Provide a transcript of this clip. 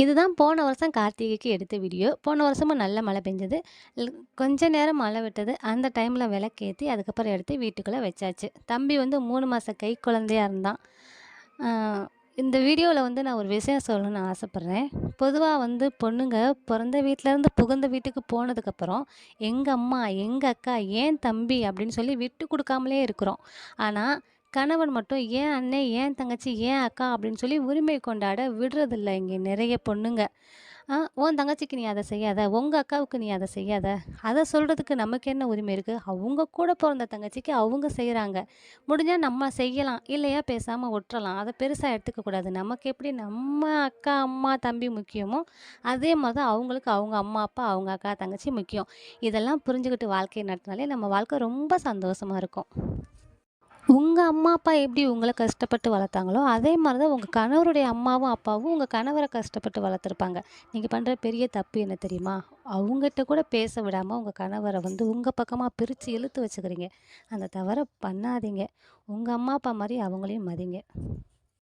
இதுதான் போன வருஷம் கார்த்திகைக்கு எடுத்த வீடியோ. போன வருஷமும் நல்ல மழை பெஞ்சது. கொஞ்ச நேரம் மழை விட்டது. அந்த டைமில் விளக்கேற்றி அதுக்கப்புறம் எடுத்து வீட்டுக்குள்ளே வச்சாச்சு. தம்பி வந்து மூணு மாதம் கை குழந்தையா இருந்தான். இந்த வீடியோவில் வந்து நான் ஒரு விஷயம் சொல்லணும்னு ஆசைப்பட்றேன் பொதுவாக வந்து பொண்ணுங்க பிறந்த வீட்டிலேருந்து புகுந்த வீட்டுக்கு போனதுக்கப்புறம், எங்கள் அம்மா, எங்கள் அக்கா, ஏன் தம்பி அப்படின்னு சொல்லி விட்டு கொடுக்காமலே இருக்கிறோம். ஆனால் கணவன் மட்டும் ஏன் அண்ணன், ஏன் தங்கச்சி, ஏன் அக்கா அப்படின்னு சொல்லி உரிமை கொண்டாட விடுறதில்ல இங்கே நிறைய பொண்ணுங்க. உன் தங்கச்சிக்கு நீ அதை செய்யாத, உங்கள் அக்காவுக்கு நீ அதை செய்யாத. அதை சொல்கிறதுக்கு நமக்கு என்ன உரிமை இருக்குது அவங்க கூட பிறந்த தங்கச்சிக்கு அவங்க செய்கிறாங்க முடிஞ்சால் நம்ம செய்யலாம். இல்லையா பேசாமல் விட்டுறலாம். அதை பெருசாக எடுத்துக்கக்கூடாது நமக்கு எப்படி நம்ம அக்கா, அம்மா, தம்பி முக்கியமோ, அதே மாதிரி தான் அவங்களுக்கு அவங்க அம்மா, அப்பா, அவங்க அக்கா, தங்கச்சி முக்கியம். இதெல்லாம் புரிஞ்சுக்கிட்டு வாழ்க்கையை நடத்தினாலே நம்ம வாழ்க்கை ரொம்ப சந்தோஷமாக இருக்கும். உங்கள் அம்மா, அப்பா எப்படி உங்களை கஷ்டப்பட்டு வளர்த்தாங்களோ, அதே மாதிரி தான் உங்கள் கணவருடைய அம்மாவும், அப்பாவும் உங்கள் கணவரை கஷ்டப்பட்டு வளர்த்துருப்பாங்க. நீங்கள் பண்ணுற பெரிய தப்பு என்ன தெரியுமா? அவங்ககிட்ட கூட பேச விடாமல் உங்கள் கணவரை வந்து உங்கள் பக்கமாக பிரித்து இழுத்து வச்சுக்கிறீங்க. அந்த தவறை பண்ணாதீங்க. உங்கள் அம்மா, அப்பா மாதிரி அவங்களையும் மதிங்க.